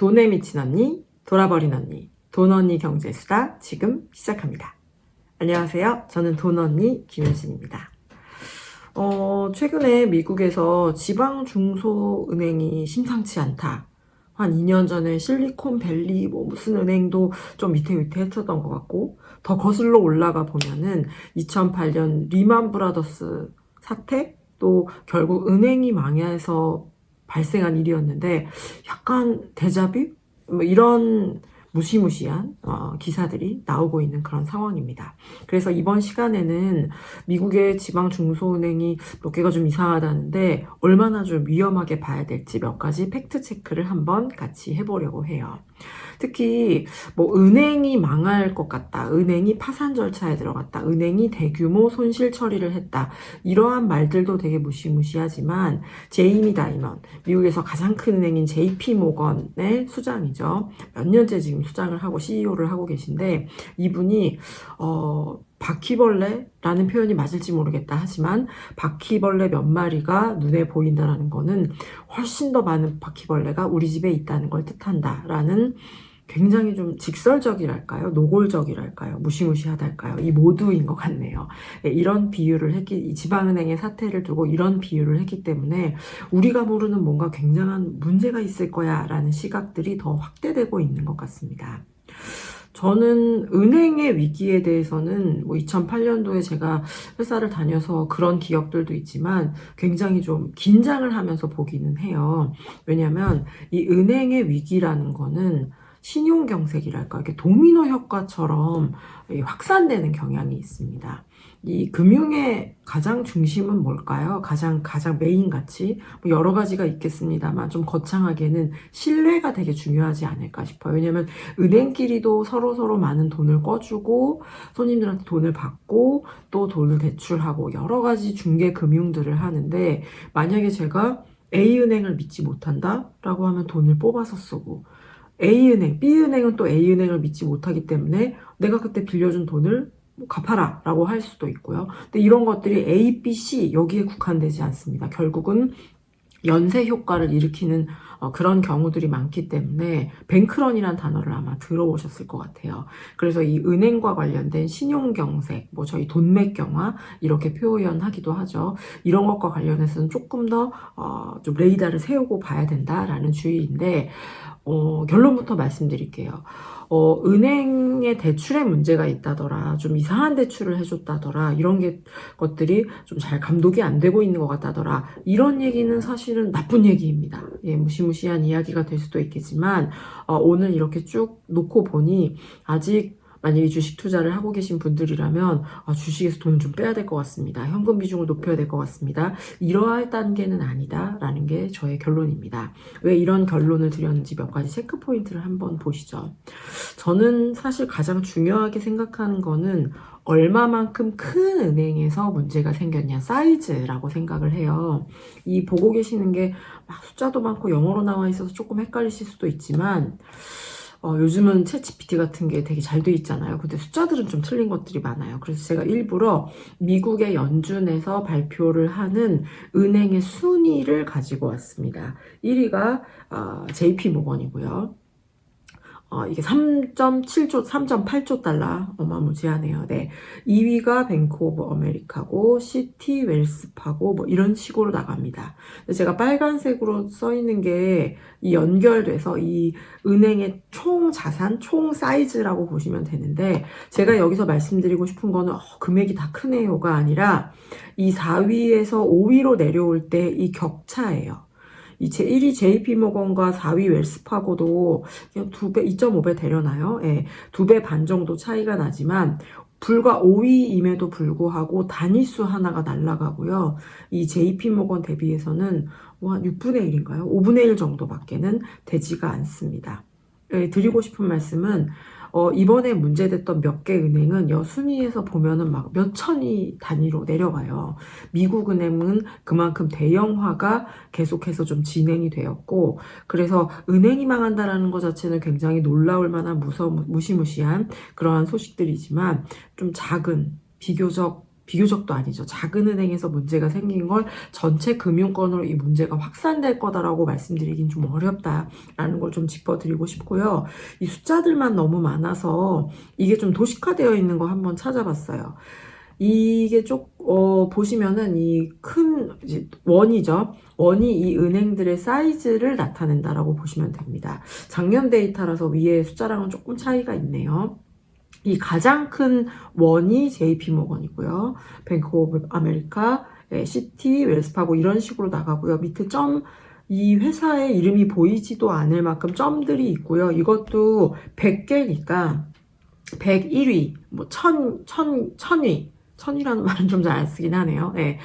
돈에 미친 언니, 돌아버린 언니, 돈 언니 경제수다 지금 시작합니다. 안녕하세요. 저는 돈 언니 김효진입니다. 어, 최근에 미국에서 지방 중소은행이 심상치 않다. 한 2년 전에 실리콘밸리 뭐 무슨 은행도 좀 위태위태했었던 것 같고 더 거슬러 올라가 보면은 2008년 리만 브라더스 사태 또 결국 은행이 망해서 발생한 일이었는데 약간 데자뷰? 뭐 이런 무시무시한 어, 기사들이 나오고 있는 그런 상황입니다. 그래서 이번 시간에는 미국의 지방 중소은행이 몇 개가 좀 이상하다는데 얼마나 좀 위험하게 봐야 될지 몇 가지 팩트 체크를 한번 같이 해보려고 해요. 특히 뭐 은행이 망할 것 같다, 은행이 파산 절차에 들어갔다, 은행이 대규모 손실 처리를 했다 이러한 말들도 되게 무시무시하지만 제이미 다이먼 미국에서 가장 큰 은행인 JP 모건의 수장이죠. 몇 년째 지금 수장을 하고 CEO를 하고 계신데 이분이 어 바퀴벌레라는 표현이 맞을지 모르겠다 하지만 바퀴벌레 몇 마리가 눈에 보인다라는 거는 훨씬 더 많은 바퀴벌레가 우리 집에 있다는 걸 뜻한다라는 굉장히 좀 직설적이랄까요? 노골적이랄까요? 무시무시하달까요? 이 모두인 것 같네요. 네, 이런 비유를 했기, 이 지방은행의 사태를 두고 이런 비유를 했기 때문에 우리가 모르는 뭔가 굉장한 문제가 있을 거야 라는 시각들이 더 확대되고 있는 것 같습니다. 저는 은행의 위기에 대해서는 뭐 2008년도에 제가 회사를 다녀서 그런 기억들도 있지만 굉장히 좀 긴장을 하면서 보기는 해요. 왜냐하면 이 은행의 위기라는 거는 신용경색이랄까 이렇게 도미노 효과처럼 확산되는 경향이 있습니다. 이 금융의 가장 중심은 뭘까요? 가장 가장 메인 가치 뭐 여러 가지가 있겠습니다만 좀 거창하게는 신뢰가 되게 중요하지 않을까 싶어요. 왜냐하면 은행끼리도 서로 서로 많은 돈을 꿔주고 손님들한테 돈을 받고 또 돈을 대출하고 여러 가지 중개 금융들을 하는데 만약에 제가 A 은행을 믿지 못한다라고 하면 돈을 뽑아서 쓰고 A은행, B은행은 또 A은행을 믿지 못하기 때문에 내가 그때 빌려준 돈을 뭐 갚아라 라고 할 수도 있고요. 근데 이런 것들이 A, B, C 여기에 국한되지 않습니다. 결국은 연쇄 효과를 일으키는 어, 그런 경우들이 많기 때문에 뱅크런이라는 단어를 아마 들어보셨을 것 같아요. 그래서 이 은행과 관련된 신용경색, 뭐 저희 돈맥경화 이렇게 표현하기도 하죠. 이런 것과 관련해서는 조금 더좀 어, 레이더를 세우고 봐야 된다라는 주의인데 어, 결론부터 말씀드릴게요. 어, 은행의 대출에 문제가 있다더라, 좀 이상한 대출을 해줬다더라, 이런 게, 것들이 좀 잘 감독이 안 되고 있는 것 같다더라, 이런 얘기는 사실은 나쁜 얘기입니다. 예, 무시무시한 이야기가 될 수도 있겠지만, 어, 오늘 이렇게 쭉 놓고 보니, 아직 만약에 주식 투자를 하고 계신 분들이라면 아, 주식에서 돈을 좀 빼야 될 것 같습니다. 현금 비중을 높여야 될 것 같습니다. 이러할 단계는 아니다라는 게 저의 결론입니다. 왜 이런 결론을 드렸는지 몇 가지 체크 포인트를 한번 보시죠. 저는 사실 가장 중요하게 생각하는 거는 얼마만큼 큰 은행에서 문제가 생겼냐 사이즈라고 생각을 해요. 이 보고 계시는 게막 숫자도 많고 영어로 나와 있어서 조금 헷갈리실 수도 있지만 어, 요즘은 채 GPT 같은 게 되게 잘 돼 있잖아요. 근데 숫자들은 좀 틀린 것들이 많아요. 그래서 제가 일부러 미국의 연준에서 발표를 하는 은행의 순위를 가지고 왔습니다. 1위가 어, JP 모건이고요. 어, 이게 3.7조, 3.8조 달러 어마무지하네요. 네. 2위가 뱅크 오브 아메리카고 시티 웰스파고 뭐 이런 식으로 나갑니다. 제가 빨간색으로 써 있는 게 이 연결돼서 이 은행의 총 자산, 총 사이즈라고 보시면 되는데 제가 여기서 말씀드리고 싶은 거는 어, 금액이 다 크네요가 아니라 이 4위에서 5위로 내려올 때 이 격차예요. 이 제 1위 JP 모건과 4위 웰스파고도 그냥 두 배, 2.5배 되려나요? 예, 두배반 정도 차이가 나지만 불과 5위임에도 불구하고 단위수 하나가 날라가고요. 이 JP 모건 대비해서는 뭐 한 6분의 1인가요? 5분의 1 정도밖에는 되지가 않습니다. 예, 드리고 싶은 말씀은 어, 이번에 문제됐던 몇 개 은행은 여 순위에서 보면은 막 몇 천이 단위로 내려가요. 미국 은행은 그만큼 대형화가 계속해서 좀 진행이 되었고, 그래서 은행이 망한다라는 것 자체는 굉장히 놀라울 만한 무서 무시무시한 그러한 소식들이지만 좀 작은 비교적 비교적도 아니죠. 작은 은행에서 문제가 생긴 걸 전체 금융권으로 이 문제가 확산될 거다라고 말씀드리긴 좀 어렵다라는 걸 좀 짚어드리고 싶고요. 이 숫자들만 너무 많아서 이게 좀 도식화되어 있는 거 한번 찾아봤어요. 이게 쪽, 어, 보시면은 이 큰 원이죠. 원이 이 은행들의 사이즈를 나타낸다라고 보시면 됩니다. 작년 데이터라서 위에 숫자랑은 조금 차이가 있네요. 이 가장 큰 원이 JP 모건이고요. 뱅크 오브 아메리카, 예, 시티, 웰스파고 이런 식으로 나가고요. 밑에 점, 이 회사의 이름이 보이지도 않을 만큼 점들이 있고요. 이것도 100개니까 101위, 뭐 1000, 1000, 1000위, 1000이라는 말은 좀 잘 안 쓰긴 하네요. 예.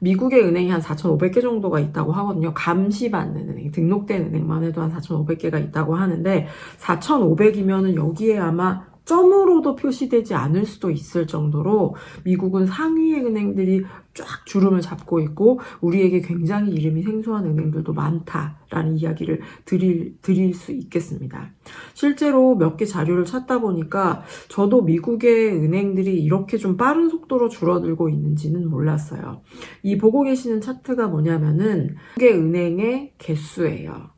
미국의 은행이 한 4,500개 정도가 있다고 하거든요. 감시받는 은행, 등록된 은행만 해도 한 4,500개가 있다고 하는데 4,500이면은 여기에 아마 점으로도 표시되지 않을 수도 있을 정도로 미국은 상위의 은행들이 쫙 주름을 잡고 있고 우리에게 굉장히 이름이 생소한 은행들도 많다라는 이야기를 드릴, 드릴 수 있겠습니다. 실제로 몇 개 자료를 찾다 보니까 저도 미국의 은행들이 이렇게 좀 빠른 속도로 줄어들고 있는지는 몰랐어요. 이 보고 계시는 차트가 뭐냐면은 미국의 은행의 개수예요.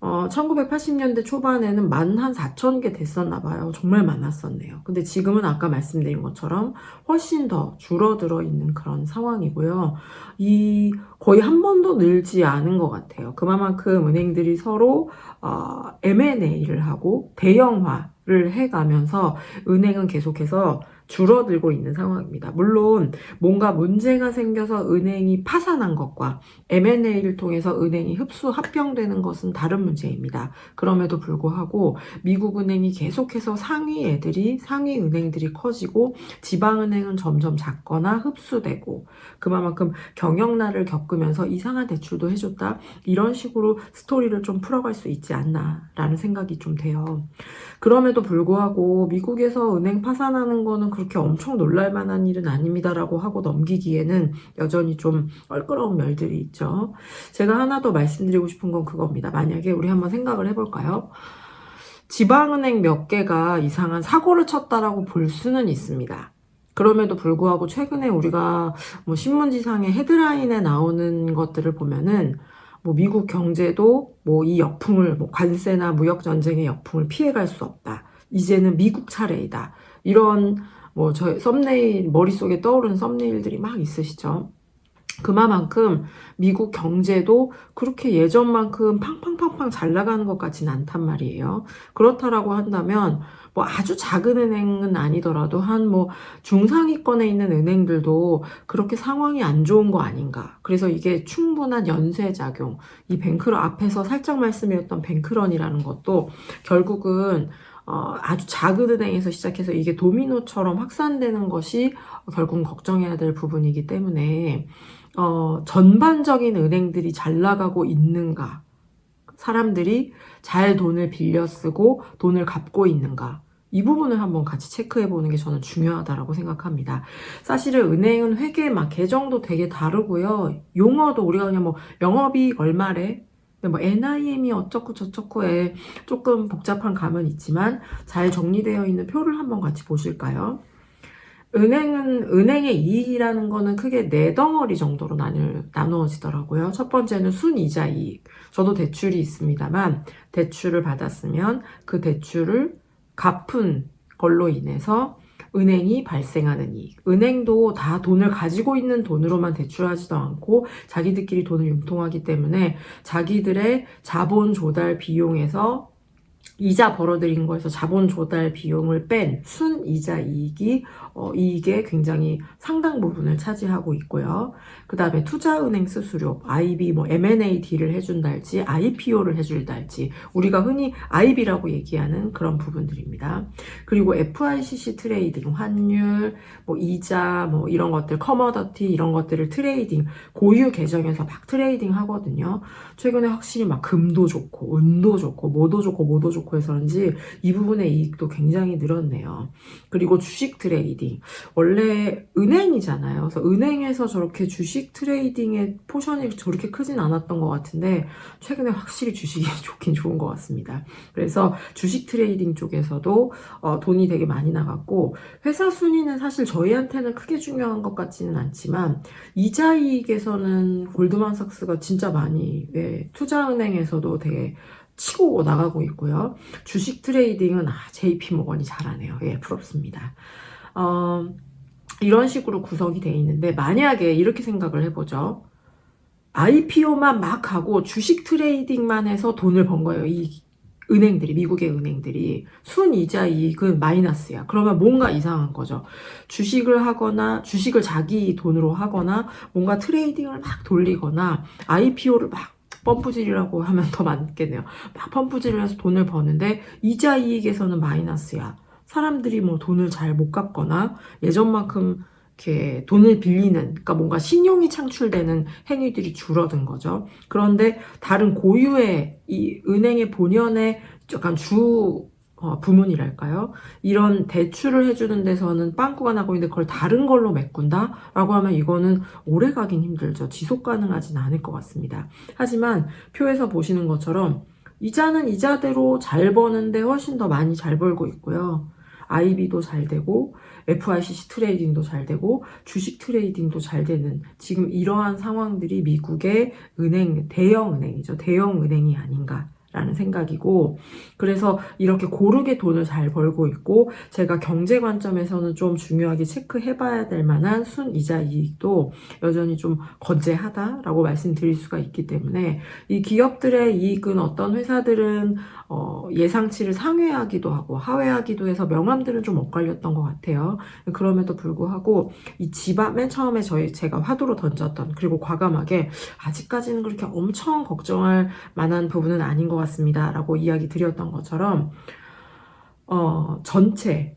어, 1980년대 초반에는 만 한 4천 개 됐었나 봐요. 정말 많았었네요. 근데 지금은 아까 말씀드린 것처럼 훨씬 더 줄어들어 있는 그런 상황이고요. 이 거의 한 번도 늘지 않은 것 같아요. 그만큼 은행들이 서로 어, M&A를 하고 대형화를 해가면서 은행은 계속해서 줄어들고 있는 상황입니다. 물론 뭔가 문제가 생겨서 은행이 파산한 것과 M&A를 통해서 은행이 흡수 합병되는 것은 다른 문제입니다. 그럼에도 불구하고 미국 은행이 계속해서 상위 애들이 상위 은행들이 커지고 지방 은행은 점점 작거나 흡수되고 그만큼 경영난을 겪 으면서 이상한 대출도 해줬다 이런 식으로 스토리를 좀 풀어갈 수 있지 않나라는 생각이 좀 돼요. 그럼에도 불구하고 미국에서 은행 파산하는 거는 그렇게 엄청 놀랄 만한 일은 아닙니다라고 하고 넘기기에는 여전히 좀 껄끄러운 면들이 있죠. 제가 하나 더 말씀드리고 싶은 건 그겁니다. 만약에 우리 한번 생각을 해볼까요? 지방은행 몇 개가 이상한 사고를 쳤다라고 볼 수는 있습니다. 그럼에도 불구하고 최근에 우리가 뭐 신문지상의 헤드라인에 나오는 것들을 보면은 뭐 미국 경제도 뭐 이 역풍을 뭐 관세나 무역 전쟁의 역풍을 피해갈 수 없다. 이제는 미국 차례이다. 이런 뭐 저 썸네일 머릿속에 떠오르는 썸네일들이 막 있으시죠. 그만큼 미국 경제도 그렇게 예전만큼 팡팡팡팡 잘 나가는 것 같지는 않단 말이에요. 그렇다라고 한다면 뭐 아주 작은 은행은 아니더라도 한 뭐 중상위권에 있는 은행들도 그렇게 상황이 안 좋은 거 아닌가. 그래서 이게 충분한 연쇄작용. 이 뱅크런 앞에서 살짝 말씀드렸던 뱅크런이라는 것도 결국은 어, 아주 작은 은행에서 시작해서 이게 도미노처럼 확산되는 것이 결국 걱정해야 될 부분이기 때문에 어, 전반적인 은행들이 잘 나가고 있는가? 사람들이 잘 돈을 빌려 쓰고 돈을 갚고 있는가? 이 부분을 한번 같이 체크해 보는 게 저는 중요하다라고 생각합니다. 사실은 은행은 회계 막 계정도 되게 다르고요. 용어도 우리가 그냥 뭐 영업이익 얼마래? 뭐 NIM이 어쩌고 저쩌고에 조금 복잡한 감은 있지만 잘 정리되어 있는 표를 한번 같이 보실까요? 은행은 은행의 이익이라는 거는 크게 네 덩어리 정도로 나누, 나누어지더라고요. 첫 번째는 순이자 이익. 저도 대출이 있습니다만 대출을 받았으면 그 대출을 갚은 걸로 인해서 은행이 발생하는 이익. 은행도 다 돈을 가지고 있는 돈으로만 대출하지도 않고 자기들끼리 돈을 융통하기 때문에 자기들의 자본 조달 비용에서 이자 벌어들인 거에서 자본 조달 비용을 뺀 순이자 이익이 어, 이익의 굉장히 상당 부분을 차지하고 있고요. 그 다음에 투자은행 수수료, IB, 뭐 M&A 딜을 해준달지, IPO를 해줄달지, 우리가 흔히 IB라고 얘기하는 그런 부분들입니다. 그리고 FICC 트레이딩, 환율, 뭐 이자, 뭐 이런 것들, 커머더티 이런 것들을 트레이딩, 고유 계정에서 막 트레이딩 하거든요. 최근에 확실히 막 금도 좋고, 은도 좋고, 뭐도 좋고, 뭐도 장도 좋고 해서 그런지 이 부분의 이익도 굉장히 늘었네요. 그리고 주식 트레이딩. 원래 은행이잖아요. 그래서 은행에서 저렇게 주식 트레이딩의 포션이 저렇게 크진 않았던 것 같은데 최근에 확실히 주식이 좋긴 좋은 것 같습니다. 그래서 주식 트레이딩 쪽에서도 어, 돈이 되게 많이 나갔고 회사 순위는 사실 저희한테는 크게 중요한 것 같지는 않지만 이자 이익에서는 골드만삭스가 진짜 많이 예, 투자은행에서도 되게 치고 나가고 있고요. 주식 트레이딩은 아, JP 모건이 잘하네요. 예, 부럽습니다. 어, 이런 식으로 구성이 돼 있는데 만약에 이렇게 생각을 해보죠. IPO만 막 하고 주식 트레이딩만 해서 돈을 번 거예요. 이 은행들이, 미국의 은행들이. 순이자 이익은 마이너스야. 그러면 뭔가 이상한 거죠. 주식을 하거나, 주식을 자기 돈으로 하거나, 뭔가 트레이딩을 막 돌리거나, IPO를 막 펌프질이라고 하면 더 맞겠네요. 막 펌프질을 해서 돈을 버는데, 이자 이익에서는 마이너스야. 사람들이 뭐 돈을 잘 못 갚거나, 예전만큼 이렇게 돈을 빌리는, 그러니까 뭔가 신용이 창출되는 행위들이 줄어든 거죠. 그런데 다른 고유의 이 은행의 본연의 약간 주 어, 부문이랄까요? 이런 대출을 해주는 데서는 빵꾸가 나고 있는데 그걸 다른 걸로 메꾼다? 라고 하면 이거는 오래 가긴 힘들죠. 지속 가능하진 않을 것 같습니다. 하지만 표에서 보시는 것처럼 이자는 이자대로 잘 버는데 훨씬 더 많이 잘 벌고 있고요. IB도 잘 되고 FICC 트레이딩도 잘 되고 주식 트레이딩도 잘 되는 지금 이러한 상황들이 미국의 은행 대형 은행이죠. 대형 은행이 아닌가. 라는 생각이고 그래서 이렇게 고르게 돈을 잘 벌고 있고 제가 경제 관점에서는 좀 중요하게 체크해 봐야 될 만한 순이자 이익도 여전히 좀 건재하다라고 말씀드릴 수가 있기 때문에 이 기업들의 이익은 어떤 회사들은 어, 예상치를 상회하기도 하고 하회하기도 해서 명함들은 좀 엇갈렸던 것 같아요. 그럼에도 불구하고 이 집안 맨 처음에 저희 제가 화두로 던졌던 그리고 과감하게 아직까지는 그렇게 엄청 걱정할 만한 부분은 아닌 것 같습니다. 라고 이야기 드렸던 것처럼 어, 전체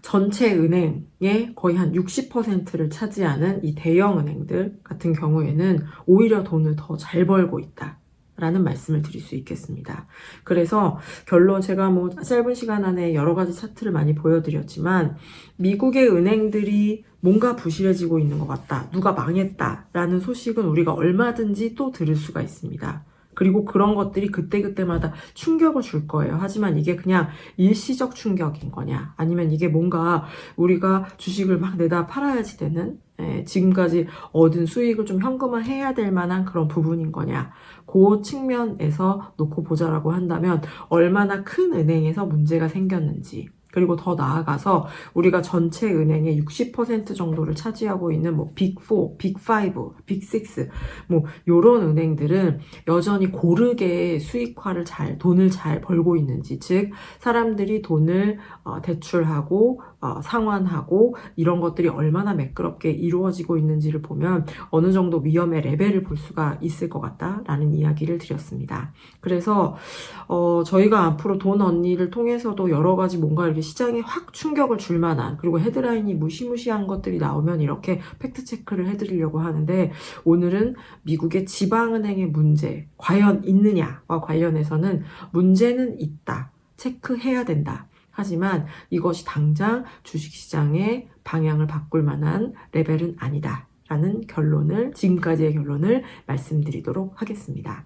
전체 은행의 거의 한 60%를 차지하는 이 대형 은행들 같은 경우에는 오히려 돈을 더 잘 벌고 있다. 라는 말씀을 드릴 수 있겠습니다. 그래서 결론 제가 뭐 짧은 시간 안에 여러 가지 차트를 많이 보여드렸지만 미국의 은행들이 뭔가 부실해지고 있는 것 같다. 누가 망했다. 라는 소식은 우리가 얼마든지 또 들을 수가 있습니다. 그리고 그런 것들이 그때그때마다 충격을 줄 거예요. 하지만 이게 그냥 일시적 충격인 거냐, 아니면 이게 뭔가 우리가 주식을 막 내다 팔아야지 되는, 예, 지금까지 얻은 수익을 좀 현금화해야 될 만한 그런 부분인 거냐, 그 측면에서 놓고 보자라고 한다면 얼마나 큰 은행에서 문제가 생겼는지, 그리고 더 나아가서 우리가 전체 은행의 60% 정도를 차지하고 있는 뭐 빅4, 빅5, 빅6, 뭐 요런 은행들은 여전히 고르게 수익화를 잘 돈을 잘 벌고 있는지 즉 사람들이 돈을 어, 대출하고 어, 상환하고 이런 것들이 얼마나 매끄럽게 이루어지고 있는지를 보면 어느 정도 위험의 레벨을 볼 수가 있을 것 같다라는 이야기를 드렸습니다. 그래서 어, 저희가 앞으로 돈 언니를 통해서도 여러 가지 뭔가 이렇게 시장에 확 충격을 줄 만한 그리고 헤드라인이 무시무시한 것들이 나오면 이렇게 팩트 체크를 해드리려고 하는데 오늘은 미국의 지방은행의 문제 과연 있느냐와 관련해서는 문제는 있다 체크해야 된다. 하지만 이것이 당장 주식시장의 방향을 바꿀 만한 레벨은 아니다. 라는 결론을, 지금까지의 결론을 말씀드리도록 하겠습니다.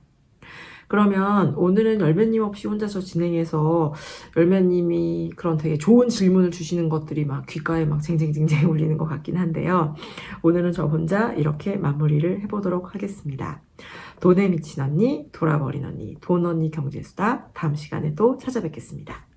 그러면 오늘은 열매님 없이 혼자서 진행해서 열매님이 그런 되게 좋은 질문을 주시는 것들이 막 귓가에 막 쟁쟁쟁쟁 울리는 것 같긴 한데요. 오늘은 저 혼자 이렇게 마무리를 해보도록 하겠습니다. 돈에 미친 언니, 돌아버린 언니, 돈 언니 경제수다. 다음 시간에 또 찾아뵙겠습니다.